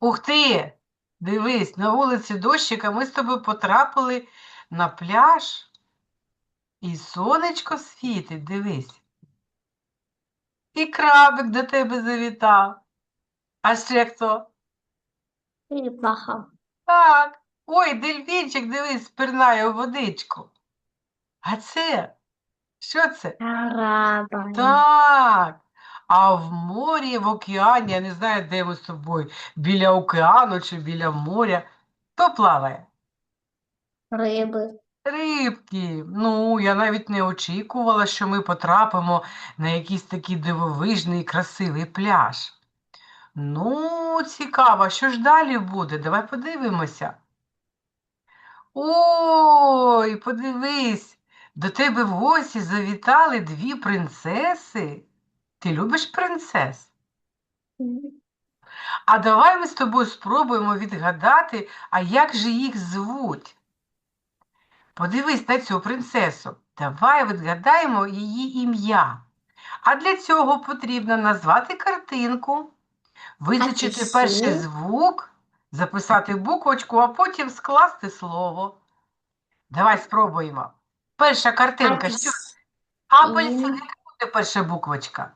Ух ти! Дивись, на вулиці дощик, а ми з тобою потрапили на пляж. І сонечко світить, дивись. І крабик до тебе завітав. А ще хто? Черепаха. Так. Ой, дельфінчик, дивись, спирнає у водичку. А це? Що це? Раба. Так. А в морі, в океані, я не знаю, де ми з тобою, біля океану чи біля моря, хто плаває? Риби. Рибки. Ну, я навіть не очікувала, що ми потрапимо на якийсь такий дивовижний, красивий пляж. Ну, цікаво, що ж далі буде? Давай подивимося. Ой, подивись, до тебе в гості завітали дві принцеси. Ти любиш принцес? А давай ми з тобою спробуємо відгадати, а як же їх звуть? Подивись на цю принцесу. Давай відгадаємо її ім'я. А для цього потрібно назвати картинку, визначити перший звук, записати буквочку, а потім скласти слово. Давай спробуємо. Перша картинка. Що? Апельсин. Яка буде перша буквочка?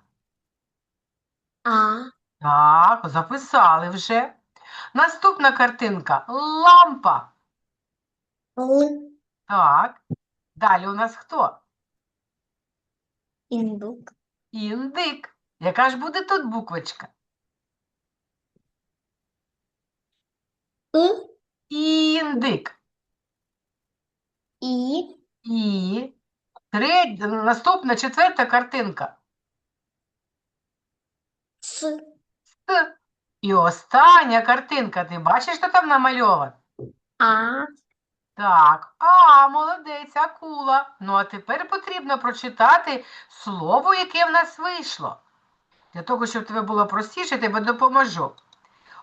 А. Так, записали вже. Наступна картинка. Лампа. Л. Так. Далі у нас хто? Індук. Індик. Яка ж буде тут буквочка? И. Індик. І. І. Треть... Наступна четверта картинка. С. С. І остання картинка. Ти бачиш, що там намальовано? А. Так, а, молодець, акула. Ну, а тепер потрібно прочитати слово, яке в нас вийшло. Для того, щоб тебе було простіше, тебе допоможу.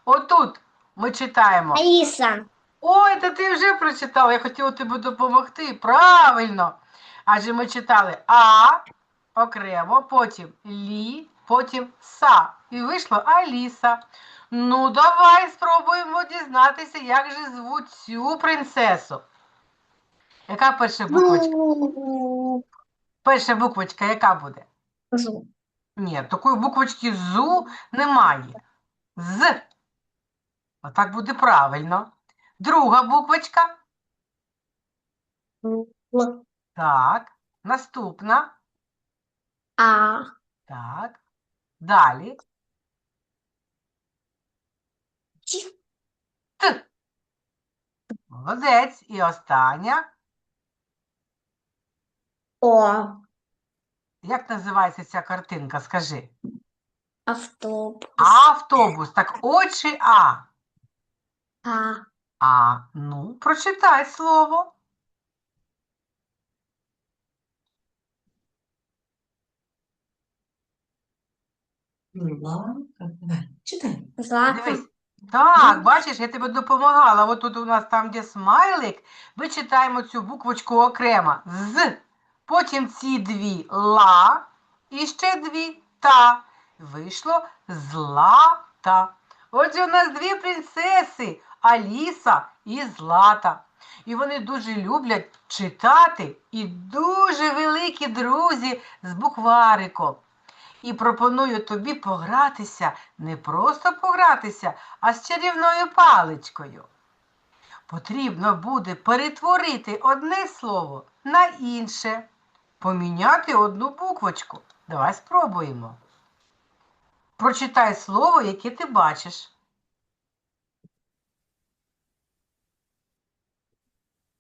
Отут ми читаємо. Аліса. Ой, та ти вже прочитала, я хотіла тобі допомогти. Правильно. Адже ми читали А окремо, потім Лі, потім Са. І вийшло Аліса. Ну, давай спробуємо дізнатися, як же звуть цю принцесу. Яка перша буквочка? Перша буквочка яка буде? Зу. Ні, такої буквочки зу немає. З. Отак буде правильно. Друга буквочка. Л. Так. Наступна. А. Так. Далі. Т. Молодець. І остання. О. Як називається ця картинка? Скажи. Автобус. Автобус. Так, О чи А? А. А. Ну, прочитай слово. Лака. Давай, читай. Дивись. Так, бачиш, я тобі допомагала. От тут у нас там, де смайлик, ми читаємо цю буквочку окремо. З. Потім ці дві ла і ще дві та. Вийшло злата. Отже, у нас дві принцеси Аліса і Злата. І вони дуже люблять читати і дуже великі друзі з буквариком. І пропоную тобі погратися, не просто погратися, а з чарівною паличкою. Потрібно буде перетворити одне слово на інше, поміняти одну буквочку. Давай спробуємо. Прочитай слово, яке ти бачиш.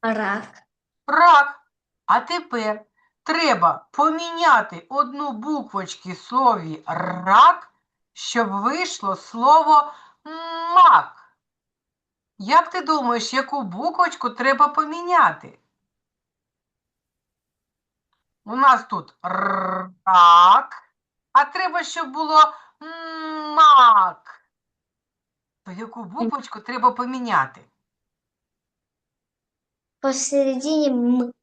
Рак. Рак. А тепер треба поміняти одну буквочку в слові рак, щоб вийшло слово мак. Як ти думаєш, яку буквочку треба поміняти? У нас тут рак, а треба, щоб було мак. То яку буквочку треба поміняти? Посередине М.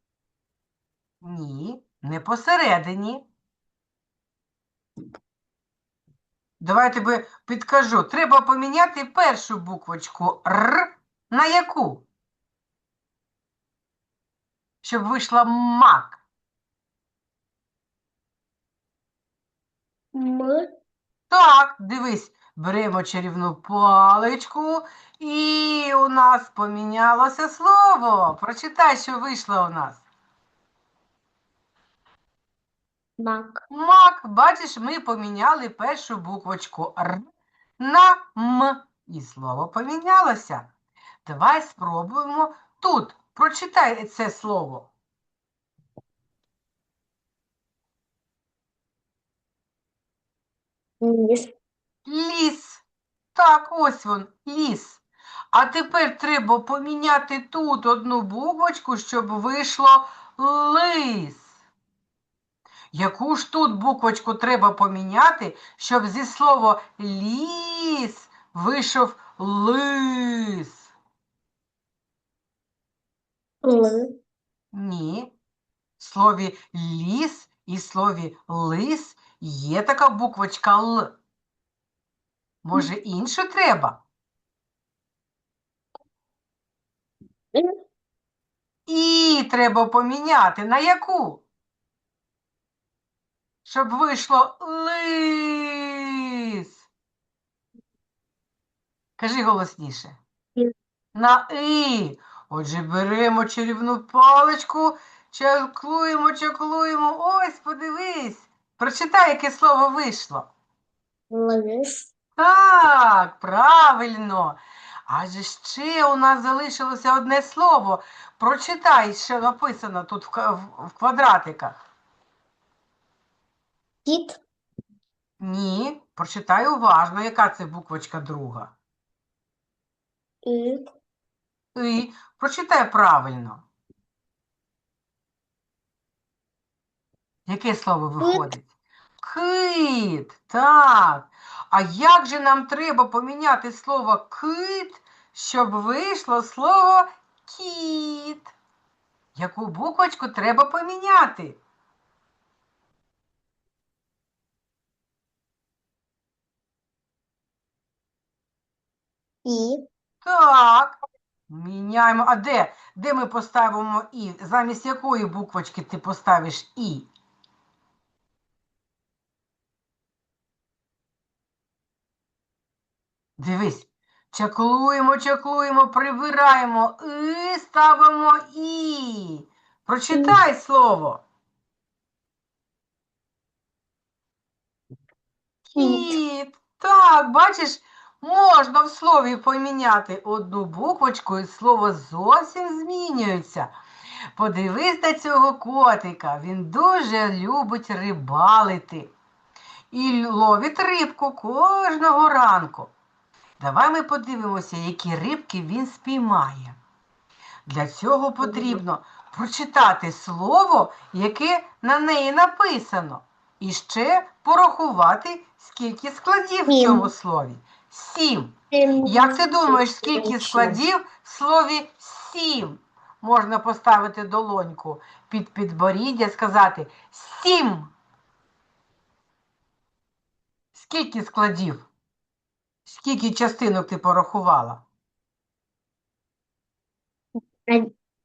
Ні, не посередині. Давай я тебе підкажу. Треба поміняти першу буквочку Р на яку? Щоб вийшла мак. М. Так, дивись, беремо чарівну паличку, і у нас помінялося слово. Прочитай, що вийшло у нас. Мак. Мак, бачиш, ми поміняли першу буквочку Р на М. І слово помінялося. Давай спробуємо тут. Прочитай це слово. Ліс. Ліс. Так, ось він, ліс. А тепер треба поміняти тут одну буквочку, щоб вийшло лис. Яку ж тут буквочку треба поміняти, щоб зі слова ліс вийшов лис? Л. Ні. В слові ліс і слові лис є така буквочка Л. Може, іншу треба? І треба поміняти. На яку? Щоб вийшло лис. Кажи голосніше. На і. Отже, беремо чарівну паличку, чаклуємо, чаклуємо. Ось, подивись. Прочитай, яке слово вийшло. Лис. Так, правильно. Адже ще у нас залишилося одне слово. Прочитай, що написано тут в, ка- в- в квадратиках. Кіт. Ні, прочитай уважно, яка це буквочка друга. І. І прочитай правильно. Яке слово виходить? Кит. Так. А як же нам треба поміняти слово кит, щоб вийшло слово кіт? Яку буквочку треба поміняти? І. Так. Міняємо. А де? Де ми поставимо і? Замість якої буквочки ти поставиш і? Дивись. Чаклуємо, чаклуємо, прибираємо і ставимо і. Прочитай слово. Кіт. Так, бачиш, можна в слові поміняти одну буквочку, і слово зовсім змінюється. Подивись на цього котика. Він дуже любить рибалити і ловить рибку кожного ранку. Давай ми подивимося, які рибки він спіймає. Для цього потрібно прочитати слово, яке на неї написано, і ще порахувати, скільки складів в цьому слові. Сім. Як ти думаєш, скільки складів в слові сім? Можна поставити долоньку під підборіддя, сказати сім. Скільки складів? Скільки частинок ти порахувала?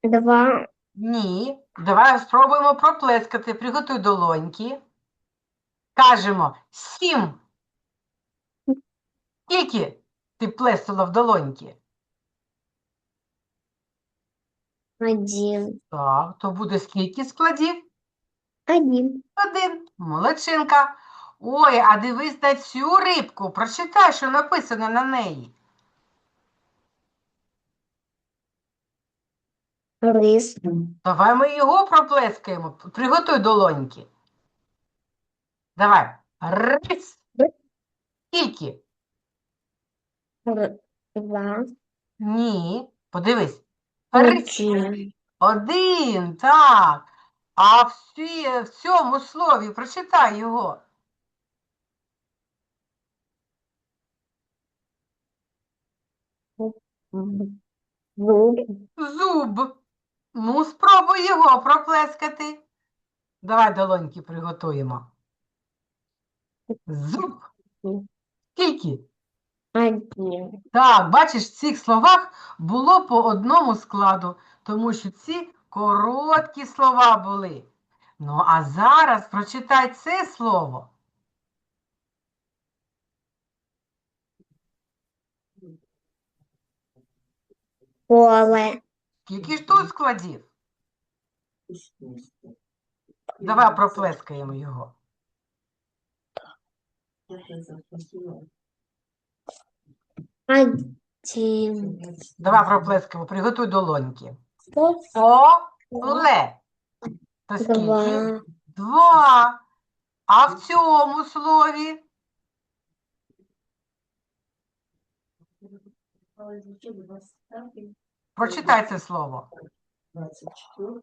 Два. Ні. Давай спробуємо проплескати. Приготуй долоньки. Кажемо сім. Скільки ти плеснула в долоньки? Один. Так, то буде скільки складів? Один. Один. Молодчинка. Ой, а дивись на цю рибку. Прочитай, що написано на неї. Рис. Давай ми його проплескаємо. Приготуй долоньки. Давай. Рис. Рис. Скільки? Два. Ні. Подивись. Один. Один, так. А в, в цьому слові прочитай його. Зуб. Зуб. Ну, спробуй його проплескати. Давай долоньки приготуємо. Зуб. Скільки? Один. Так, бачиш, в цих словах було по одному складу, тому що ці короткі слова були. Ну, а зараз прочитай це слово. Поле. Скільки ж тут складів? Давай проплескаємо його. Давай проплескаємо, приготуй долоньки. Поле. То скільки? Два. Два. А в цьому слові? Прочитай це слово. 24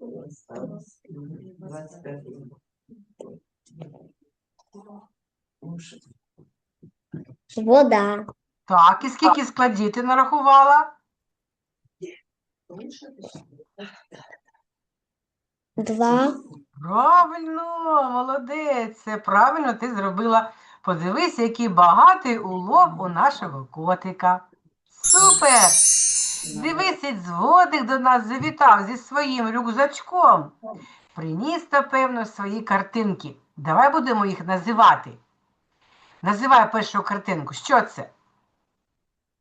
25. Вода. Так, і скільки складів ти нарахувала? Два. Правильно, молодець. Це правильно ти зробила. Подивись, який багатий улов у нашого котика. Супер! Дивись, дзвоник до нас завітав зі своїм рюкзачком. Приніс, напевно, свої картинки. Давай будемо їх називати. Називай першу картинку. Що це?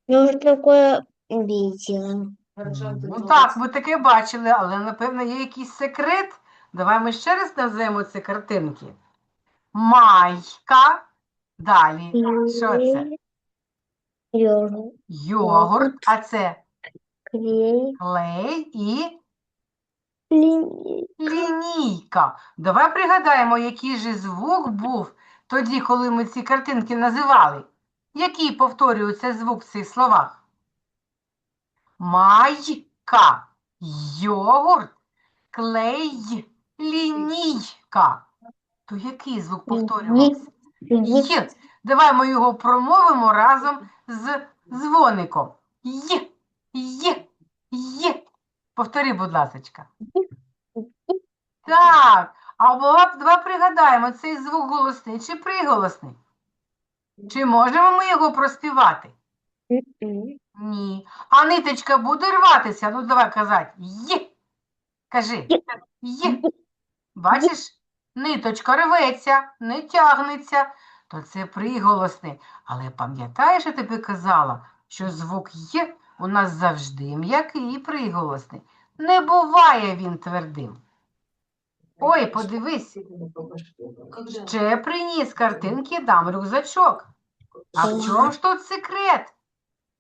Я уже такое видела. Ну так, ми таке бачили, але напевно є якийсь секрет. Давай ми ще раз назвемо ці картинки. Майка. Далі. Що це? Йогурт. Йогурт. А це Клей. клей і Линейка. лінійка. Давай пригадаємо, який же звук був тоді, коли ми ці картинки називали. Який повторюється звук в цих словах? Майка, йогурт, клей, лінійка. То який звук повторювався? Є. Давай ми його промовимо разом з дзвоником. Є, є, є. Повтори, будь ласочка. Так, а була- давай пригадаємо, цей звук голосний чи приголосний? Чи можемо ми його проспівати? Ні. А ниточка буде рватися? Ну, давай казати. Є. Кажи. Є. Бачиш, ниточка рветься, не тягнеться, то це приголосний. Але пам'ятаєш, я тобі казала, що звук є у нас завжди м'який і приголосний. Не буває він твердим. Ой, подивись, ще приніс картинки дам рюкзачок. А в чому ж тут секрет?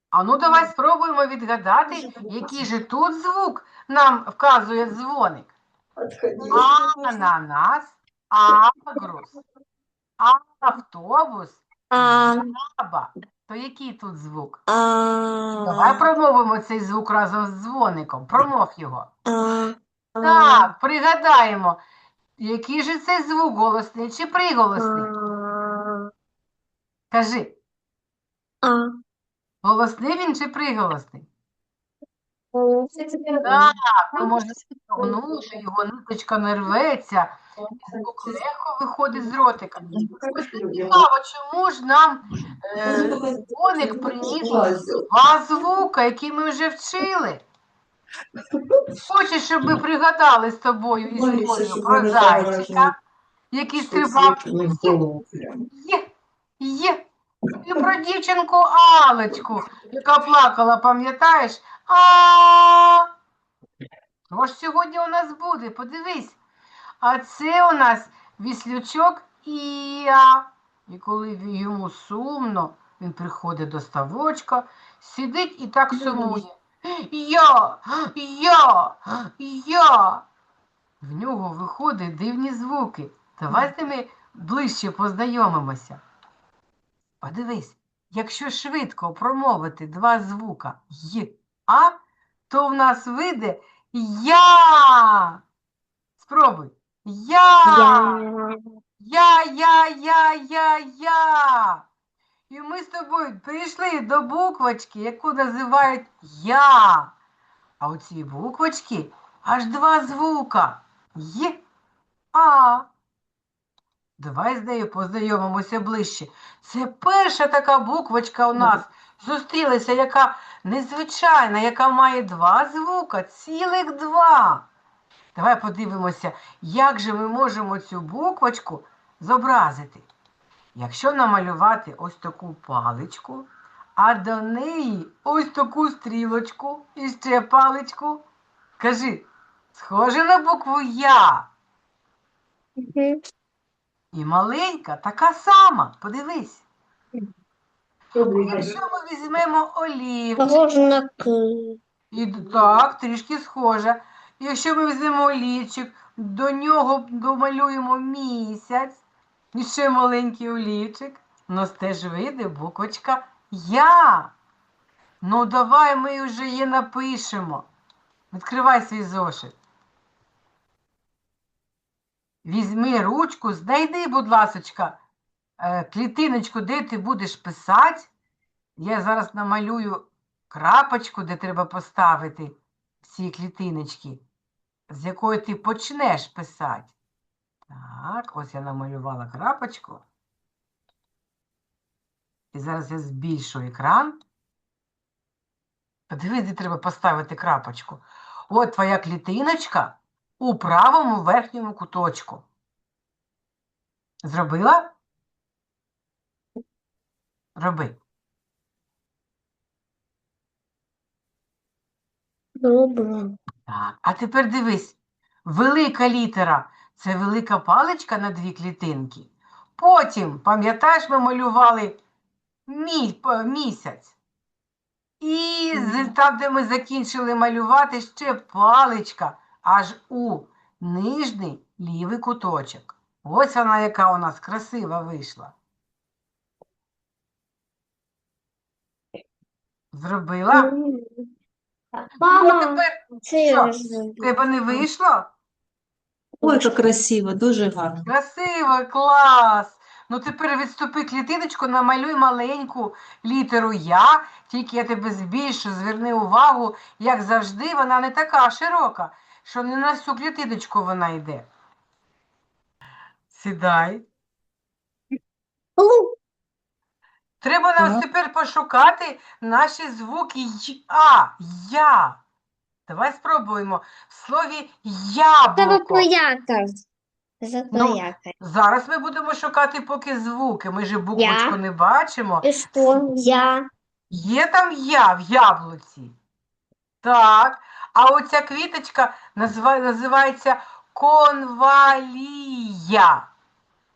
А ну давай спробуємо відгадати, який же тут звук нам вказує дзвоник. Ананас, агрус, автобус, жаба. То який тут звук? Давай промовимо цей звук разом з дзвоником. Промов його. Так, пригадаємо, який же це звук, голосний чи приголосний? Кажи, а. голосний він чи приголосний? Так. Ми можемо стягнути, його ниточка не рветься, звук легко виходить з ротика. Ось цікаво, чому ж нам е, дзвоник приніс два звука, які ми вже вчили. Хочеш, щоб ми пригадали з тобою історію про зайчика, який стрибав Є, є. І про дівчинку Алечку, яка плакала, пам'ятаєш? А. Ось сьогодні у нас буде, подивись. А це у нас віслючок Іа. І коли йому сумно, він приходить до ставочка, сидить і так сумує. Я, я, я. В нього виходять дивні звуки. Давай з ними ближче познайомимося. Подивись, якщо швидко промовити два звука й, а, то в нас вийде я. Спробуй. Я. Я. Я, я, я, я, я. І ми з тобою прийшли до буквочки, яку називають я. А у цій буквочці аж два звука. Є, а. Давай з нею познайомимося ближче. Це перша така буквочка у нас зустрілася, яка незвичайна, яка має два звука, цілих два. Давай подивимося, як же ми можемо цю буквочку зобразити. Якщо намалювати ось таку паличку, а до неї ось таку стрілочку і ще паличку, кажи, схоже на букву Я. І маленька така сама. Подивись. Якщо ми візьмемо олівчик, і так, трішки схожа. Якщо ми візьмемо олівчик, до нього домалюємо місяць, і ще маленький олівчик, у нас теж вийде буквочка Я. Ну, давай ми вже її напишемо. Відкривай свій зошит. Візьми ручку, знайди, будь ласочка, е, клітиночку, де ти будеш писати. Я зараз намалюю крапочку, де треба поставити ці клітиночки, з якої ти почнеш писати. Так, ось я намалювала крапочку. І зараз я збільшу екран. Подивись, де треба поставити крапочку. От твоя клітиночка у правому верхньому куточку. Зробила? Роби. Добре. Так, а тепер дивись. Велика літера це велика паличка на дві клітинки. Потім, пам'ятаєш, ми малювали мі, місяць. І там, де ми закінчили малювати, ще паличка аж у нижній лівий куточок. Ось вона, яка у нас красива вийшла. Зробила? М. Ну, тепер це що? тебе не вийшло? Ой, як красиво, дуже гарно. Красиво, клас! Ну тепер відступи клітиночку, намалюй маленьку літеру Я, тільки я тебе збільшу, зверни увагу, як завжди, вона не така широка, що не на всю клітиночку вона йде. Сідай. Треба нам тепер пошукати наші звуки А, Я. Давай спробуємо. В слові яблуко. Ну. Зараз ми будемо шукати поки звуки. Ми же буквочку Я. не бачимо. І що? Я. Є там я в яблуці? Так. А оця квіточка назва- називається конвалія.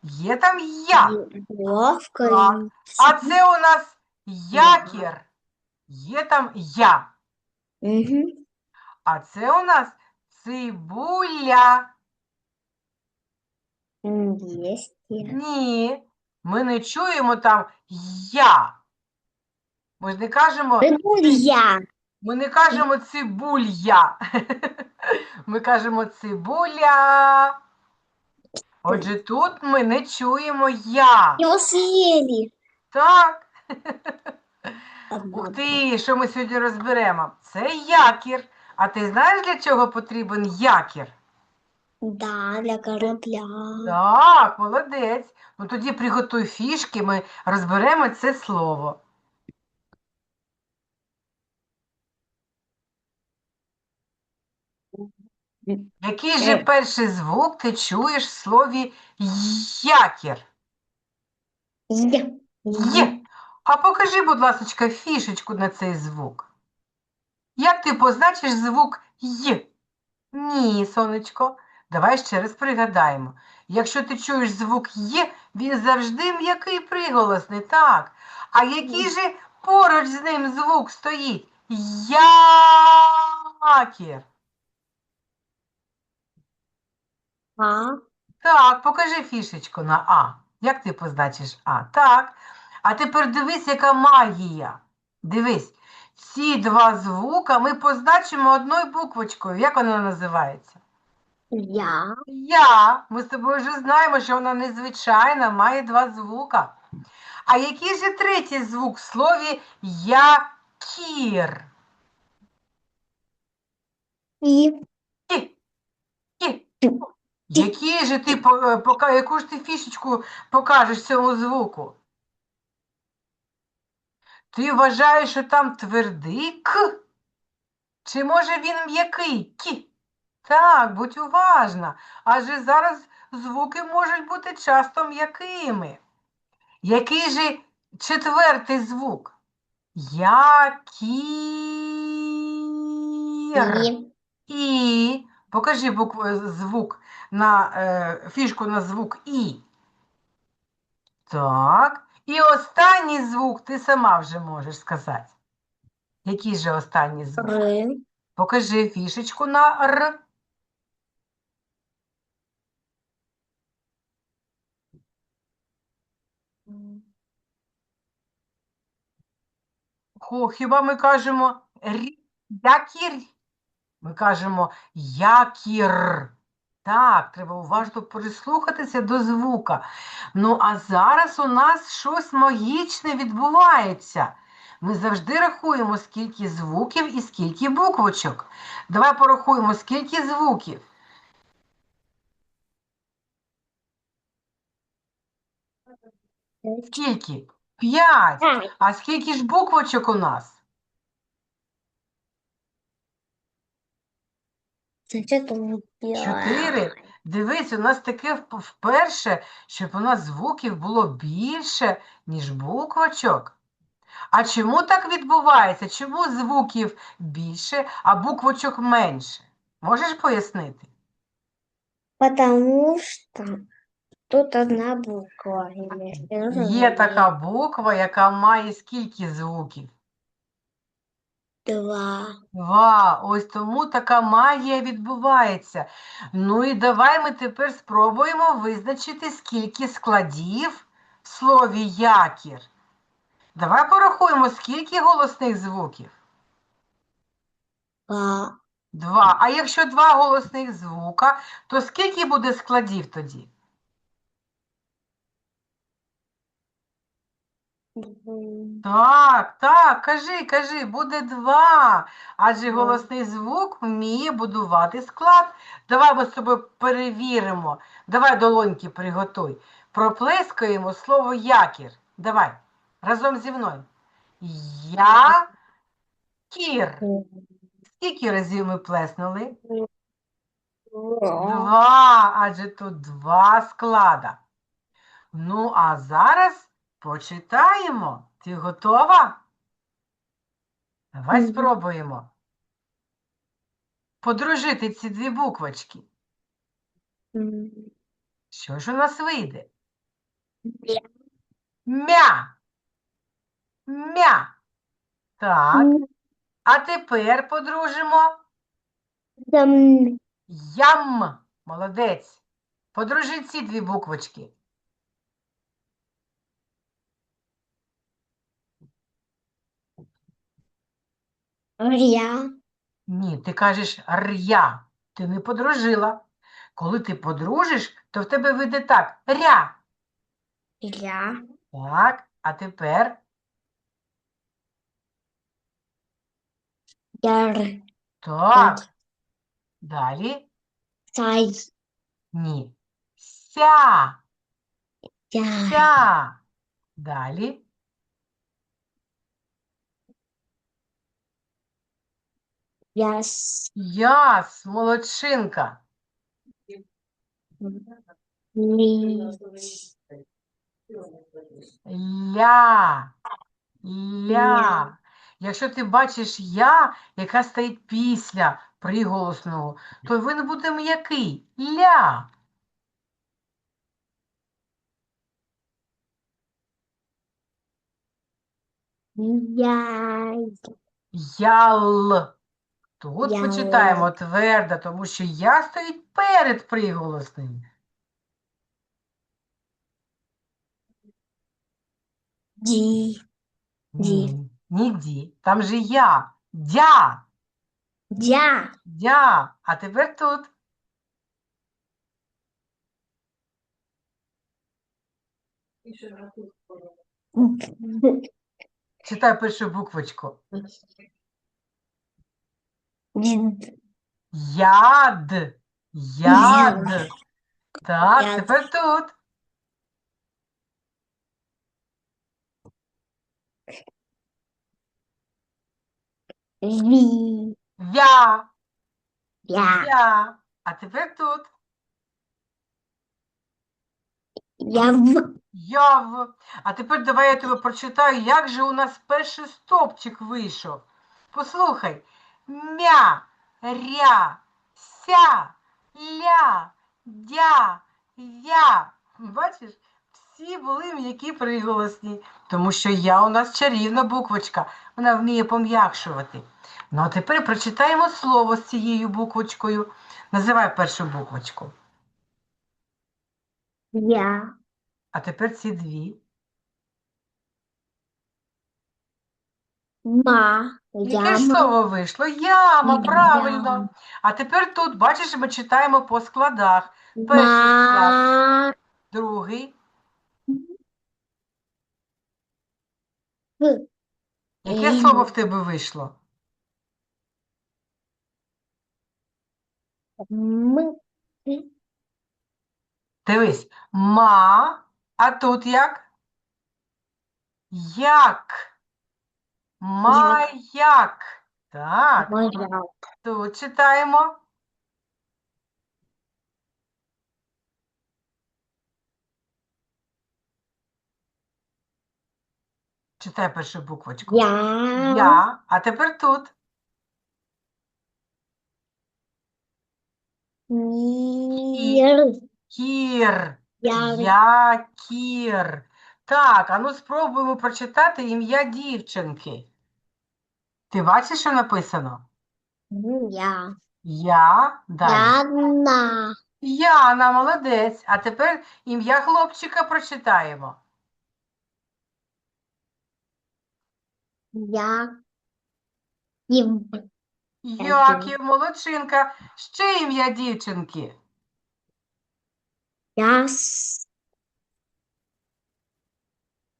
Є там я. Ловко. Так. А це у нас якір. Є там я. Угу. А це у нас цибуля. Есть. Ні. Ми не чуємо там я. Ми ж не кажемо. Цибулья. Ми не кажемо цибулья. Ми кажемо цибуля. Отже, тут ми не чуємо я. Съели. Так. Ух ти, що ми сьогодні розберемо? Це якір. А ти знаєш, для чого потрібен якір? Да, для корабля. Так, молодець. Ну тоді приготуй фішки, ми розберемо це слово. Який же Е. перший звук ти чуєш в слові якір? Я. Є. А покажи, будь ласка, фішечку на цей звук. Як ти позначиш звук Й? Ні, сонечко. Давай ще раз пригадаємо. Якщо ти чуєш звук Є, він завжди м'який приголосний, так. А який же поруч з ним звук стоїть? Якір. А. Так, покажи фішечку на А. Як ти позначиш А? Так. А тепер дивись, яка магія. Дивись, ці два звука ми позначимо одною буквочкою. Як вона називається? Я. Я. Ми з тобою вже знаємо, що вона незвичайна, має два звука. А який же третій звук в слові якір? И. Кі. Кі. Які же ти, е, яку ж ти фішечку покажеш цьому звуку? Ти вважаєш, що там твердий К? Чи може він м'який Кі? Так, будь уважна, адже зараз звуки можуть бути часто м'якими. Який же четвертий звук? Якір. І. Покажи букву, звук на е, фішку на звук І. Так. І останній звук ти сама вже можеш сказати. Який же останній звук? Р. Покажи фішечку на Р. Хо, хіба ми кажемо рі, якір? Ми кажемо якір. Так, треба уважно прислухатися до звука. Ну, а зараз у нас щось магічне відбувається. Ми завжди рахуємо, скільки звуків і скільки буквочок. Давай порахуємо, скільки звуків. Скільки? П'ять. А скільки ж буквочок у нас? Чотири. Дивись, у нас таке вперше, щоб у нас звуків було більше, ніж буквочок. А чому так відбувається? Чому звуків більше, а буквочок менше? Можеш пояснити? Потому что тут одна буква. Є така буква, яка має скільки звуків? Два. Два. Ось тому така магія відбувається. Ну і давай ми тепер спробуємо визначити, скільки складів в слові якір. Давай порахуємо, скільки голосних звуків. Два. Два. А якщо два голосних звука, то скільки буде складів тоді? М, Так, так, кажи, кажи, буде два. Адже голосний звук вміє будувати склад. Давай ми з тобою перевіримо. Давай долоньки приготуй. Проплескаємо слово якір. Давай, разом зі мною. Якір. Скільки разів ми плеснули? Два, адже тут два склада. Ну, а зараз почитаємо. Ти готова? Давай спробуємо. Подружити ці дві буквочки. Що ж у нас вийде? Мя. Мя. Мя. Так. А тепер подружимо ям. Молодець. Подружи ці дві буквочки. Ря. Ні, ти кажеш ря. Ти не подружила. Коли ти подружиш, то в тебе вийде так. Ря. Ря. Так, а тепер Яр. так. Далі Сай. ні. Ся. Ся. Далі Яс. яс, молодчинка. Ля. Ля. Якщо ти бачиш я, яка стоїть після приголосного, то він буде м'який. Ля. Яй. Ял. Тут Ял. почитаємо твердо, тому що я стоїть перед приголосним. Ді. Ні, ні ді. Там же я. Дя. Дя. Дя. А тепер тут. Читай першу буквочку. Дід. Яд. Яд. Так, Я- тепер тут. Ві. Вя. Я. Я. А тепер тут. Я в. Яв. А тепер давай я тебе прочитаю, як же у нас перший стовпчик вийшов. Послухай. Мя, ря, ся, ля, дя, я. Бачиш, всі були м'які приголосні, тому що я у нас чарівна буквочка, вона вміє пом'якшувати. Ну а тепер прочитаємо слово з цією буквочкою. Називай першу буквочку. Я. А тепер ці дві. Ма. Яке ж Яма. слово вийшло? Яма, Яма. правильно. А тепер тут, бачиш, ми читаємо по складах. Перший Ма. Другий. Г. Яке слово в тебе вийшло? М. Дивись. Ма. А тут як? Як. Маяк. Так, Моя. тут читаємо. Читай першу буквочку. Я. Я. А тепер тут. Ір. Кір. Я. Якір. Так, а ну спробуємо прочитати ім'я дівчинки. Ти бачиш, що написано? Я. Я. Далі. Яна. Яна, молодець. А тепер ім'я хлопчика прочитаємо. Я. Ім. Яків, молодчинка. Ще ім'я дівчинки. Я. с-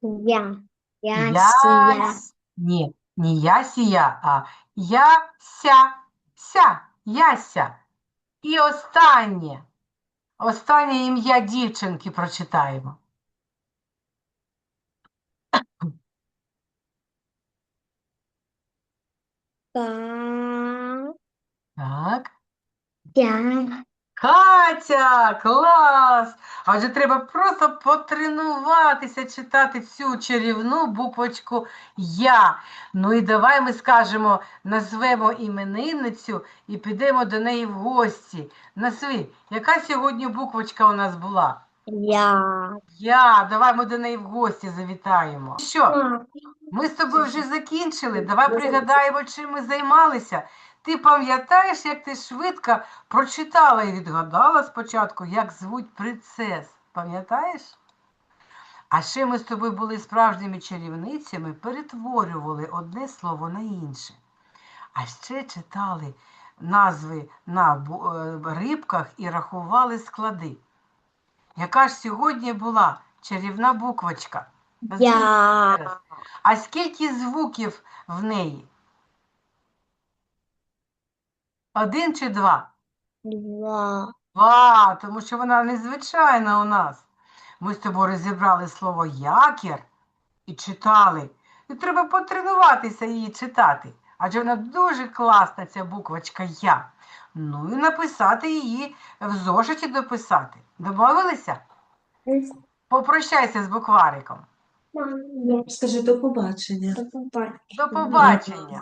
Я. Я. Ясь. Ні, не я Ясія, а Яся. Ся. Яся. І останнє. Останнє ім'я дівчинки прочитаємо. Та. Так. Я. Катя, клас! А вже треба просто потренуватися читати цю чарівну буквочку Я. Ну і давай ми скажемо, назвемо іменинницю і підемо до неї в гості. Назви, яка сьогодні буквочка у нас була? Я. Я, давай ми до неї в гості завітаємо. Що, ми з тобою вже закінчили. Давай пригадаємо, чим ми займалися. Ти пам'ятаєш, як ти швидко прочитала і відгадала спочатку, як звуть принцес? Пам'ятаєш? А ще ми з тобою були справжніми чарівницями, перетворювали одне слово на інше. А ще читали назви на е, рибках і рахували склади. Яка ж сьогодні була чарівна буквочка? Я. А скільки звуків в неї? Один чи два? Два. Два, тому що вона незвичайна у нас. Ми з тобою розібрали слово якір і читали. І треба потренуватися її читати. Адже вона дуже класна, ця буквочка Я. Ну і написати її в зошиті дописати. Домовилися? Попрощайся з буквариком. Скажи до побачення. До побачення. До побачення.